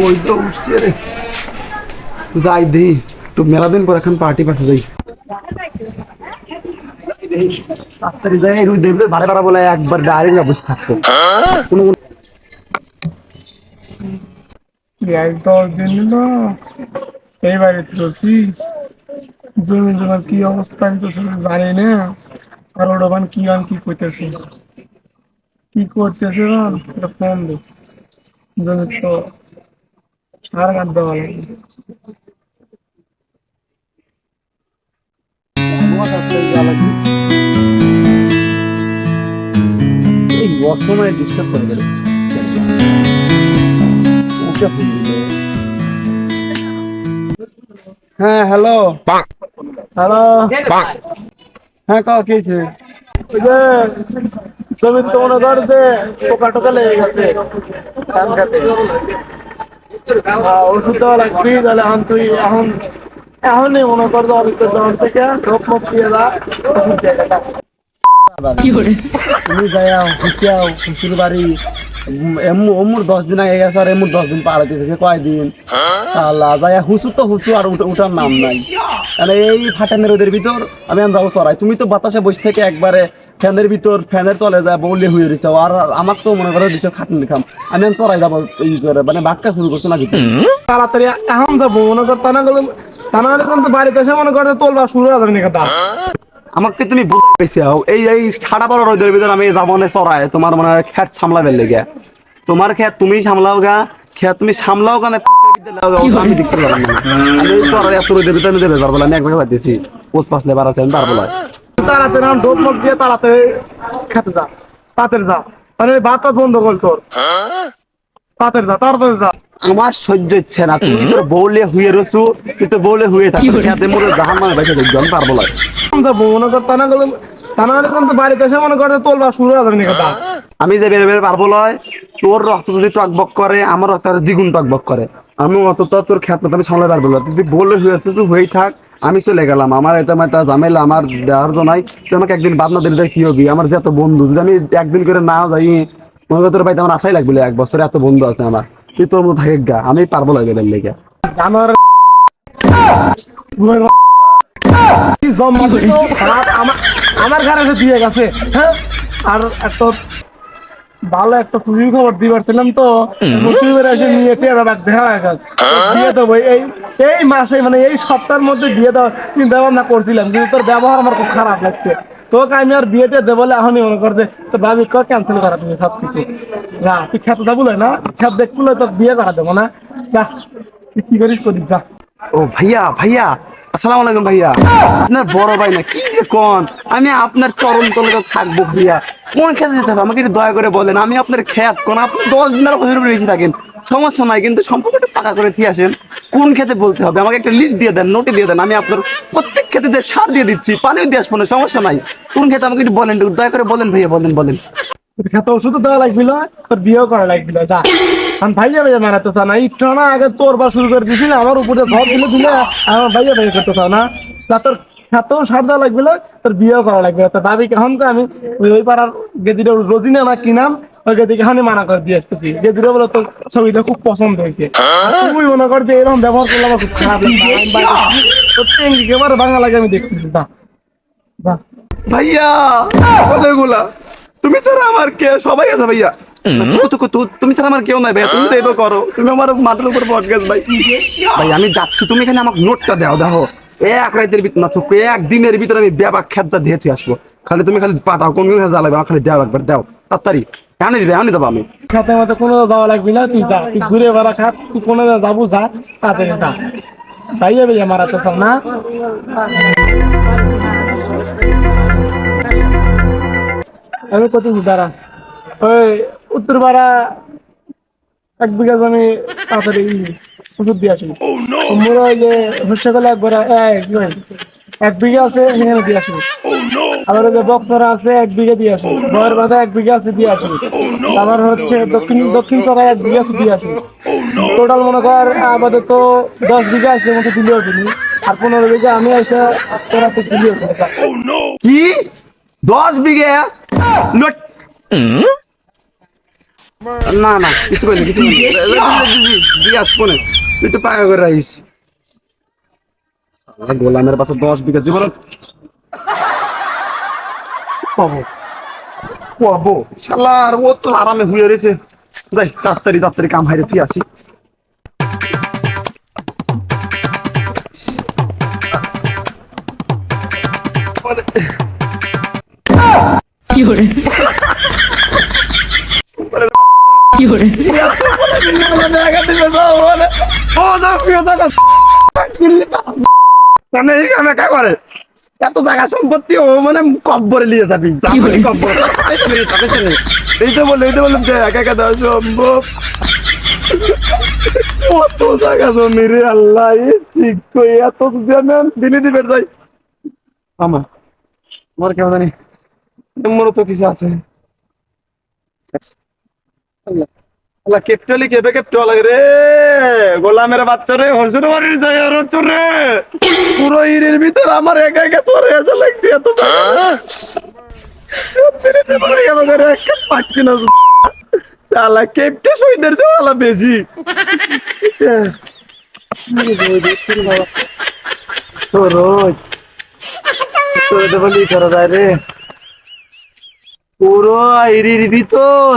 ওই তো যাই দি, তো মেলা দিন পর এখন পার্টি পাশে যাই। না, এই বাড়িতে রয়েছি। জমি জমার কি অবস্থা আমি তো সেটা জানি না। আর ওটা মানে কি গান কি করতেছে? কি করতেছে বান এটা তো সার কাট দেওয়া লাগবে এই অসময়ে ডিস্টার্ব করে গেল হ্যাঁ হ্যালো। হ্যালো হ্যাঁ ক কি হয়েছে ওই যে জমি তো মনে কর যে পোকা টোকা লেগে গেছে। ধান খেতে ওষুধ দেওয়া লাগবি তাহলে এখন তুই এখন এখনই মনে কর যে অল্প দোকান থেকে ঢোক মুখ দিয়ে দা ওষুধ দিয়ে। তুমি খুশি আও খুশির বাড়ি এমু অমুর দশ দিন আগে গেছে আর এমুর দশ দিন পার হইতেছে কয়দিন? আল্লাহ যাইয়া হুসু তো হুসু আর উঠার নাম নাই। মানে এই ফাটানের রোদের ভিতর আমি যাব চড়াই। তুমি তো বাতাসে বসে থেকে একবারে ফ্যানের ভিতর ফ্যানের তলে যায় বললে হয়ে রয়েছে। আর আমার তো মনে করে দিচ্ছে খাটনি খাম। আমি আমি চড়াই যাব ই করে মানে বাক্কা শুরু করছ নাকি তাড়াতাড়ি এখন যাব মনে কর তা না গেলে তা না হলে কিন্তু বাড়িতে এসে মনে কর তোলবা শুরু হয়ে যাবে নাকি তা? আমাকে তুমি বুঝতে পেয়েছি এই এই ঠাডা বড় রোদের ভিতর আমি যাব না চড়াই তোমার মানে খেত সামলাবে লেগে। তোমার খেত তুমি সামলাও গা খেত তুমি সামলাও কেন আমি দেখতে পারব না। আমি এই চড়াই এত রোদের ভিতরে আমি দেবে পারব না আমি এক জায়গায় পাইতেছি পোস্ট পাঁচ লেবার আছে আমি পারব না। ঢোক মুখ দিয়ে তাড়াতাড়ি খেতে যা তাড়াতাড়ি যা। মানে ভাত বন্ধ কর তোর। তাড়াতাড়ি যা তাড়াতাড়ি যা। আমার সহ্য হচ্ছে না। তুমি তোর বউলে হুয়ে রসু তুই তো বউলে হুয়ে থাকি খেতে মোর জাহান মানে বেঁচে দেখব আমি পারব না। মনে কর তা না গেলে তা না হলে কিন্তু বাড়িতে এসে মনে কর যে তোলবা শুরু নাকি তা আমি যে বের বের পারব লয় তোর রক্ত যদি টকবক করে আমার রক্ত আরও দ্বিগুণ টকবক করে। আমি অত তো তোর খেত আমি সামলে পারব না। তুই বলে হয়ে আছিস হয়েই থাক আমি চলে গেলাম। আমার এটা মাতা ঝামেলা আমার দেওয়ার জন্য তুই আমাকে একদিন বাদ না দিলে কি হবি? আমার যে এত বন্ধু যদি আমি একদিন করে না যাই মনে কর তোর বাড়িতে আমার আশাই লাগবে এক বছরে এত বন্ধু আছে আমার। তুই তোর মতো থাকে গা আমি পারব লাগে লেগে। আমার ঘরে এসে দিয়ে গেছে হ্যাঁ? আর একটা ভালো একটা খুশির খবর দিবার ছিলাম তো। মুসিবের এসে নিয়ে টেরা বাদ দেখা হয়ে গেছে। দিয়ে দেবো এই এই মাসে মানে এই সপ্তাহের মধ্যে বিয়ে দেওয়া চিন্তা ভাবনা করছিলাম কিন্তু তোর ব্যবহার আমার খুব খারাপ লাগছে। তোকে আমি আর বিয়েটা দেবো বলে এখনই মনে করতে তো ভাবি ক ক্যান্সেল করা তুমি সব কিছু না তুই খেতে যাব না, খেত দেখব তো বিয়ে করা দেবো না। যা, তুই কি করিস করিস যা। ও ভাইয়া ভাইয়া, আসসালামু আলাইকুম ভাইয়া। আপনার বড় ভাই না, কি যে কোন? আমি আপনার চরণ তলে থাকব ভাইয়া। কোন খেতে যেতে হবে? আমাকে একটু দয়া করে বলেন, আমি আপনার খেত কোন? আপনি দশ দিনের বছর বেশি থাকেন? সমস্যা নাই, কিন্তু সম্পর্কটা পাকা করে দিয়ে আসেন। কোন খেতে বলতে হবে? আমাকে একটা লিস্ট দিয়ে দেন নোটে দিয়ে দেন, আমি আপনার প্রত্যেক খেতে যে সার দিয়ে দিচ্ছি, পানিও দিয়ে আসব না, সমস্যা নাই। কোন খেতে আমাকে একটু বলেন দয়া করে বলেন ভাইয়া, বলেন বলেন। খেতে ওষুধ দেওয়া লাগছিল তোর বিয়েও করা লাগছিল যা। আমি ভাইয়া ভাইয়া মারাতে চা না, একটু না আগে তোর বা শুরু করে দিছিল আমার উপরে ধর দিলে দিলে আমার ভাইয়া ভাইয়া করতে চাও না। তা তোর খেতেও সার দেওয়া লাগছিল তোর বিয়েও করা লাগবে তো ভাবি কেমন তো আমি ওই ওই পাড়ার গেদিটা রোজিনা না কি নাম ওই গেদিকে এখানে মানা করে দিয়ে আসতেছি। গেদিটা বলে তোর ছবিটা খুব পছন্দ হয়েছে। তুমি মনে কর যে এরকম ব্যবহার করলে আমার খুব খারাপ লাগে তোর এবার ভাঙা লাগে আমি দেখতেছি ভাইয়া তুমি ছাড়া আমার কে সবাই আছে ভাইয়া। তুমি ছাড়া আমার কেউ নাই ভাইয়া তুমি তো এটা করো। তুমি আমার মাথার উপর বট গেছ ভাই। ভাই আমি যাচ্ছি তুমি এখানে আমাকে নোটটা দাও দেখো। এক রাতের ভিতর না, থুকু, এক দিনের ভিতরে আমি ব্যাপার খেত দিয়ে তুই আসব। খালি তুমি খালি পাঠাও কোন খেতে লাগবে খালি দেওয়া একবার, দাও। তাড়াতাড়ি, এনে দিবে, এনে দেবো আমি। খেতে মতে কোনো যাওয়া লাগবে না, তুই যা, তুই ঘুরে বেড়া খা, তুই কোনো যাব, যা, তাড়াতাড়ি যা। তাই যাবে আমার সব, না? আমি করতেছি দাঁড়া। ওই উত্তর পাড়া এক বিঘা জমি, তাড়াতাড়ি ওষুধ দিয়ে আসবি মোর ওই যে এক বিঘা আছে সেখানে দিয়ে আসবি আবার ওই যে বক্সরা আছে এক বিঘা দিয়ে আসবি বয়ের বাধা এক বিঘা আছে দিয়ে আসবি আবার হচ্ছে দক্ষিণ দক্ষিণ চড়াই এক বিঘা আছে দিয়ে আসবি টোটাল মনে কর আমাদের তো দশ বিঘা আসলে মতো দিলেও দিনি আর পনেরো বিঘা আমি এসে তোরা তো দিলেও দিনি কি দশ বিঘে না না কিছু করিনি কিছু দিয়ে আসব না একটু পাকা করে রাখিস। গোলামের পাশে দশ বিঘা জীবন পাবো। পাবো। শালার ও তো আরামে হুয়ে রয়েছে। যাই তাড়াতাড়ি তাড়াতাড়ি কাম হাইরে তুই আসি। মানে এত জায়গা সম্পত্তি ও মানে কব্বরে নিয়ে যাবি এই তো বলল এই তো বললাম যে একা একা দেওয়া সম্ভব কত জায়গা জমি রে আল্লাহ এত যদি আমি দিনে দিবে যাই আমার আমার কেমন জানি মনে তো কিছু আছে। আল্লাহ আল্লাহ কেপটালি কেবে কেপটা লাগে রে। গোলামের বাচ্চা রে বাড়ির যাই আর হচ্ছে রে। পুরো ইরের ভিতর আমার একা একা চলে এসে লাগছে এত করা যায় রে। পুরো ইরির ভিতর।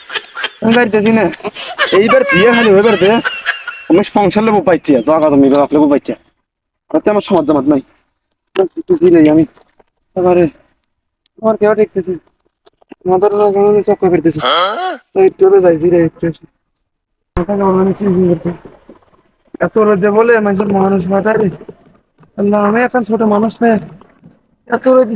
আমি বাড়িতেছি না। এইবার বিয়ে খালি হয়ে পারবে আমি সংসার লেবো পাইছি জাগা জমি বাপ লেবো পাইছি। তাতে আমার সমাজ জামাত নাই। আমি। এবারে আমার কেউ দেখতেছি? মাথার চক্কা ফিরতেছে একটু হবে যাইছি একটু মাথা কেমন মানে এত রোদে বলে মানুষের মানুষ মাথা রে। আল্লাহ আমি এখন ছোট মানুষ মেয়ে এত রোদে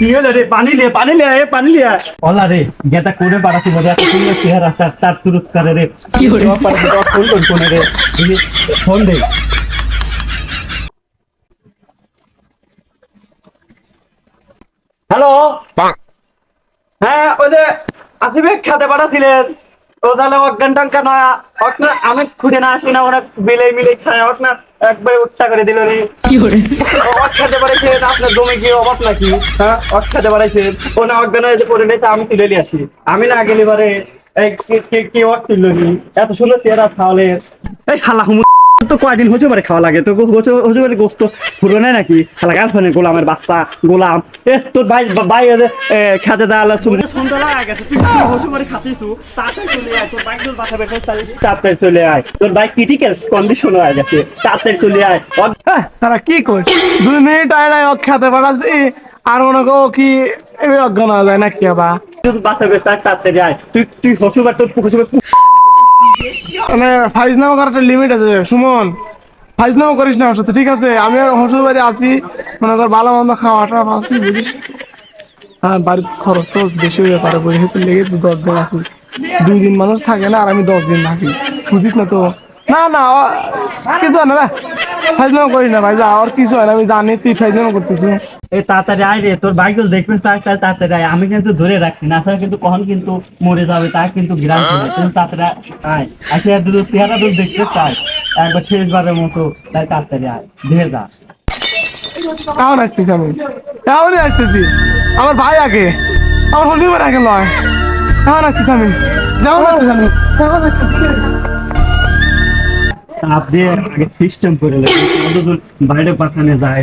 ডাক্তারে ডাক দে। কি হলো রে পানি লে পানি লে এ পানি লে ওলা রে গেটা করে পাঠাছি বলে এত চেহারা তার তার তুরুত করে রে। কি হলো ফোন কোন কোন রে। ফোন দে হ্যালো? হ্যাঁ ওই যে আসিবে খেতে পাঠাছিলেন। ও তাহলে অজ্ঞান টঙ্কা নয় অক আমি খুঁজে না আসি না ওরা বিলে মিলে খায়। অক না একবার উঠা করে দিল রে। কি করে? অক্ষাতে পাঠাইছেন আপনার জমি কি অভাব নাকি? হ্যাঁ অক্ষাতে পাঠাইছেন ও না অজ্ঞান হয়ে পড়ে নিয়েছে আমি তুলে আসি। আমি না গেলে পারে কি- অক তুললো এত সুন্দর চেহারা তাহলে। এই হুমু তো কয়দিন হচ্ছে পারে খাওয়া লাগে? তো হচ্ছে পারে গোস্ত নাকি? খালা গোলামের বাচ্চা গোলাম। এ তোর ভাই ভাই খেতে শুনতে লাগা গেছে। তুই হচ্ছে পারে খাতিছু? তাড়াতাড়ি চলে আয়। তোর বাইক তোর বাসা বের করে তাড়াতাড়ি- তাড়াতাড়ি চলে আয়। তোর বাইক ক্রিটিক্যাল কন্ডিশন হয়ে গেছে। তাড়াতাড়ি চলে আয়। হ্যাঁ, তারা কি কর দুই মিনিট আয় নাই খেতে পারাছি আর মনে করো কি অজ্ঞান হওয়া যায় নাকি আবার? বাসা বের তার তাড়াতাড়ি আয়। তুই তুই হসুবার তোর হসুবার মানে ফাইজনামা করার একটা লিমিট আছে, সুমন। ফাইজনামা করিস না ওর সাথে, ঠিক আছে? আমি আর হসুর বাড়ি আছি। মনে কর ভালো মন্দ খাওয়াটা আছি, বুঝিস? হ্যাঁ বাড়ির খরচ তো বেশি হয়ে পারে বুঝি তো লেগে তো দশ দিন আসি দুই দিন মানুষ থাকে না, আর আমি দশ দিন থাকি বুঝিস না তো? না না কিছু না। রে ফাইজনামা করিস না ভাই যা আর কিছু হয় না আমি জানি তুই ফাইজনামা করতেছিস। এই তাড়াতাড়ি আয় রে তোর বাইক দেখবেন তাড়াতাড়ি তাড়াতাড়ি আয়। আমি কিন্তু ধরে রাখছি না আসলে কিন্তু কখন কিন্তু মরে যাবে তা কিন্তু গ্রাম তুমি তাড়াতাড়ি আয় আসলে দুধ চেহারা দুধ দেখতে চাই একবার শেষবারের মতো তাই তাড়াতাড়ি আয়। ধীরে যা। কেমন আসতেছি আমি? কেমনই আসতেছি? আমার ভাই আগে আমার হলিবার আগে নয় কেমন আসতেছি আমি? যেমন আসতেছি আমি? কেমন আসতেছি চাপ দিয়ে আগে সিস্টেম করে লাগে কতদূর বাইরে পাঠানো যায়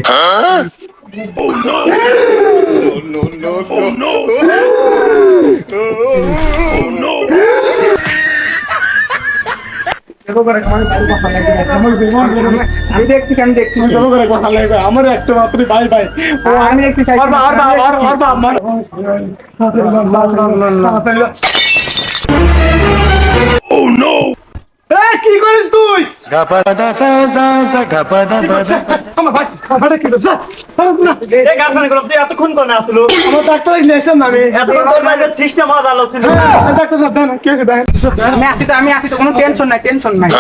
জব করে আমার ভাই কথা লাগে আমার জীবন আমি দেখছি আমি দেখছি জব করে কথা লাগে আমার একটা মাত্র ভাই ভাই ও আমি দেখতে চাই আর বা আর বা আর আর বা আমার এই, কি করিস তুই? আমার ভাই আমার কি করছ? এই গার্লফ্রেন্ডগুলো তুই এতক্ষণ কোনে আসলো? আমার ডাক্তার ইলেকশন আমি। এতক্ষণ তোর বাইরে সিস্টেম আলো ছিল। ডাক্তার সাহেব দেন কি হয়েছে দেন। আমি আছি তো আমি আছি তো কোনো টেনশন নাই টেনশন নাই।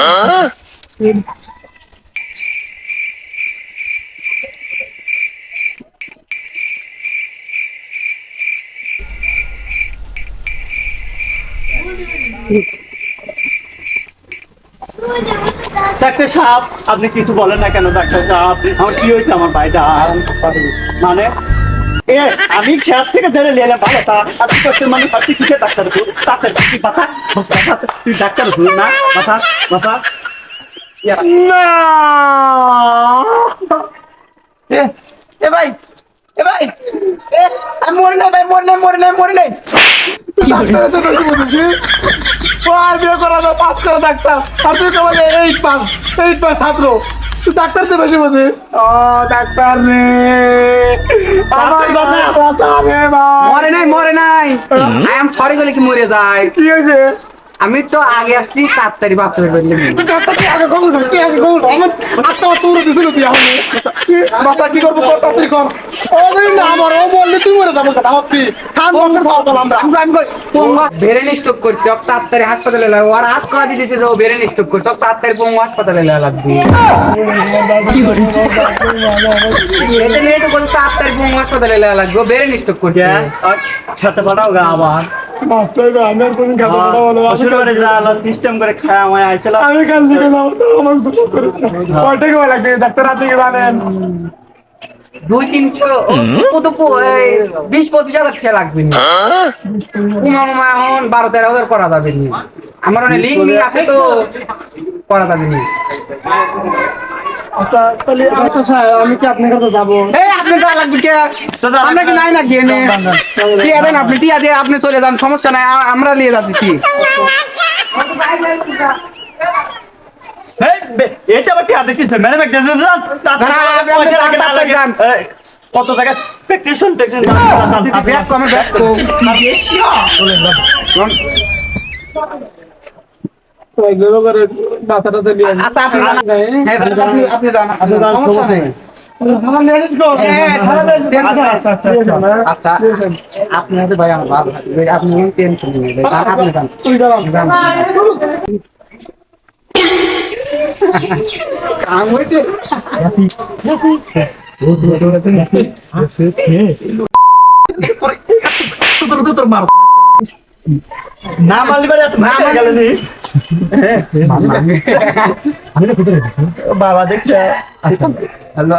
ডাক্তার সাহেব আপনি কিছু বলেন না কেন ডাক্তার সাহেব? আমার কি হয়েছে আমার ভাইটা? মানে এ আমি খেয়াল থেকে ধরে নিয়ে এলাম ভালো তা আপনি করতে মানে আপনি কিসে ডাক্তার তুই ডাক্তার কি বাতা বাতা, তুই ডাক্তার তুই না? বাতা না। এ এ ভাই এ ভাই এ আমি মরে নাই ভাই মরে নাই মরে নাই মরে নাই ডাক্তার তো বেশি বলেছি। ও আর বিয়ে করা না পাস করা ডাক্তার। আর তুই তো বলে এইট পাস এইট পাস ছাত্র। তুই ডাক্তার তো বেশি বলছি ও ডাক্তার রে। আমার কথা কথা রে ভাই। মরে নাই মরে নাই। আই এম সরি বলে কি মরে যায়। কি হয়েছে? আমি তো আগে আসছি তাড়াতাড়ি বাথরুমে করলে তুই ডাক্তার কি আগে কি আগে আমার আত্মা তোর দিছিল তুই আমি মাথা কি করব? কর তাড়াতাড়ি কর। ও যদি না আমার ও বললে তুই মরে যাব কথা ভাবছি। খান বছর খাওয়া বল আমরা। আমি আমি বেরেন স্টক করছি। সব তাড়াতাড়ি হাসপাতালে লাগে ওর হাত করা দিতেছে যে ও বেরেন স্টক করছে। সব তাড়াতাড়ি পঙ্গু হাসপাতালে লাগা লাগবে। এটা নিয়ে তো বলছে তাড়াতাড়ি পঙ্গু হাসপাতালে লাগা লাগবে। ও বেরেন স্টক করছে। পাঠাও গা আবার আমি আর কোনদিন খাব না বলো অসুর করে সিস্টেম করে খায় আমায় আইছিলাম আমি কাল থেকে যাব তো আমার দুটো করে কয় টাকা লাগবে? ডাক্তার দুই তিনশো কত বিশ পঁচিশ হাজার টাকা লাগবে না। কুমা এখন বারো তেরো হাজার করা যাবে না। আমার অনেক লিঙ্ক লিঙ্ক আছে তো করা যাবে আচ্ছা আচ্ছা স্যার আমি কি আপনার কাছে যাব? এই আপনি যা লাগবে কে আমরা কি নাই না গিয়ে নে টিয়া দেন আপনি টিয়া দিয়ে আপনি চলে যান সমস্যা নাই আমরা নিয়ে যাচ্ছি। এইটা আবার টিয়া দেখতিস ম্যাডাম একটা যান, কত টাকা? প্রেসক্রিপশন টেকশন ব্যাগ কমে ব্যাগ তো করে নিয়ে আচ্ছা আপনি হ্যাঁ, আপনি আপনি যান সমস্যা নেই। আমার লেডিস গো। হ্যাঁ, আচ্ছা আচ্ছা আচ্ছা আচ্ছা। আচ্ছা আপনি হয়তো ভাই আমার বাবা আপনি টেনশন নেই আপনি যান তুই দাঁড়া কাম হয়েছে? না মালিবার এত না গেল। নি বাবা দেখছে আমরা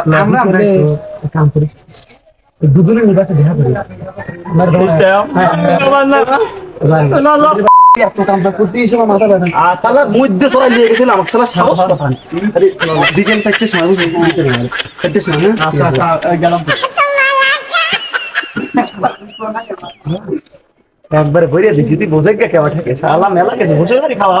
বিকেল চারটের সময় বুঝলি চারটের সময় হ্যাঁ? আচ্ছা গেলাম। একবারে ভরিয়ে দিছি তুই বোঝে কে কেমন থাকে শালা মেলা গেছে বসে খাওয়া।